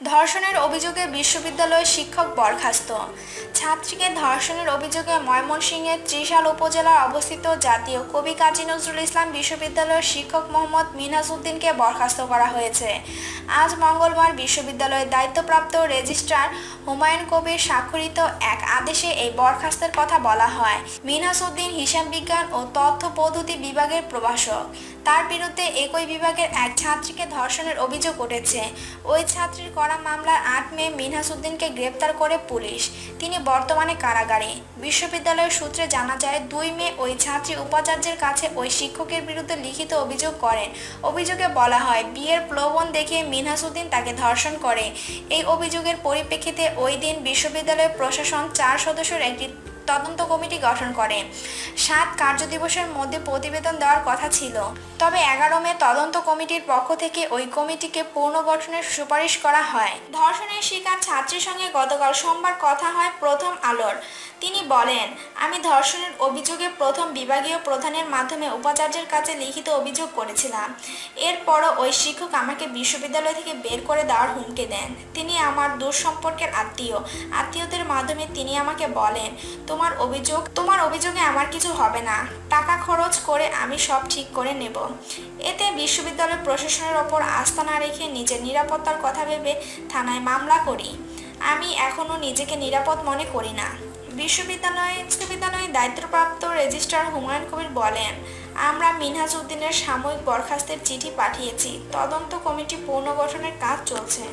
ধর্ষণের অভিযোগে বিশ্ববিদ্যালয়ের শিক্ষক বরখাস্ত। ছাত্রীকে ধর্ষণের অভিযোগে ময়মনসিংহের ত্রিশাল উপজেলায় অবস্থিত জাতীয় কবি কাজী নজরুল ইসলাম বিশ্ববিদ্যালয়ের শিক্ষক মোহাম্মদ মিনহাজ উদ্দিনকে বরখাস্ত করা হয়েছে। আজ মঙ্গলবার বিশ্ববিদ্যালয়ের দায়িত্বপ্রাপ্ত রেজিস্ট্রার হুমায়ুন কবির স্বাক্ষরিত এক আদেশে এই বরখাস্তের কথা বলা হয়। মিনহাজ উদ্দিন হিসাব বিজ্ঞান ও তথ্য পদ্ধতি বিভাগের প্রভাষক। তার বিরুদ্ধে একই বিভাগের এক ছাত্রীকে ধর্ষণের অভিযোগ উঠেছে। ওই ছাত্রীর করা মামলার আট মে মিনহাস উদ্দিনকে গ্রেপ্তার করে পুলিশ। তিনি বর্তমানে কারাগারে। বিশ্ববিদ্যালয়ের সূত্রে জানা যায়, দুই মে ওই ছাত্রী উপাচার্যের কাছে ওই শিক্ষকের বিরুদ্ধে লিখিত অভিযোগ করেন। অভিযোগে বলা হয়, বিয়ের প্রলোভন দেখে মিনহাসুদ্দিন তাকে ধর্ষণ করে। এই অভিযোগের পরিপ্রেক্ষিতে ওই দিন বিশ্ববিদ্যালয় প্রশাসন চার সদস্যের একটি তদন্ত কমিটি গঠন করে। সাত কার্যদিবসের মধ্যে প্রতিবেদন দেওয়ার কথা ছিল। তবে এগারো মে তদন্ত কমিটির পক্ষ থেকে ওই কমিটিকে পুনর্গঠনের সুপারিশ করা হয়। ধর্ষণের শিকার ছাত্রীর সঙ্গে গতকাল সোমবার কথা হয় প্রথম আলোর। তিনি বলেন, আমি ধর্ষণের অভিযোগে প্রথম বিভাগীয় প্রধানের মাধ্যমে উপাচার্যের কাছে লিখিত অভিযোগ করেছিলাম। এরপরও ওই শিক্ষক আমাকে বিশ্ববিদ্যালয় থেকে বের করে দেওয়ার হুমকি দেন। তিনি আমার দূর সম্পর্কের আত্মীয়। আত্মীয়দের মাধ্যমে তিনি আমাকে বলেন তোমার অভিযোগ, তোমার অভিযোগে আমার কিছু হবে না। টাকা খরচ করে আমি সব ঠিক করে নেব। এতে বিশ্ববিদ্যালয় প্রশাসনের ওপর আস্থা না রেখে নিজের নিরাপত্তার কথা ভেবে থানায় মামলা করি। আমি এখনও নিজেকে নিরাপদ মনে করি না। বিশ্ববিদ্যালয়ে বিশ্ববিদ্যালয়ে দায়িত্বপ্রাপ্ত রেজিস্ট্রার হুমায়ুন কবির বলেন, আমরা মিনহাজ উদ্দিনের সাময়িক বরখাস্তের চিঠি পাঠিয়েছি। তদন্ত কমিটি পুনর্গঠনের কাজ চলছে।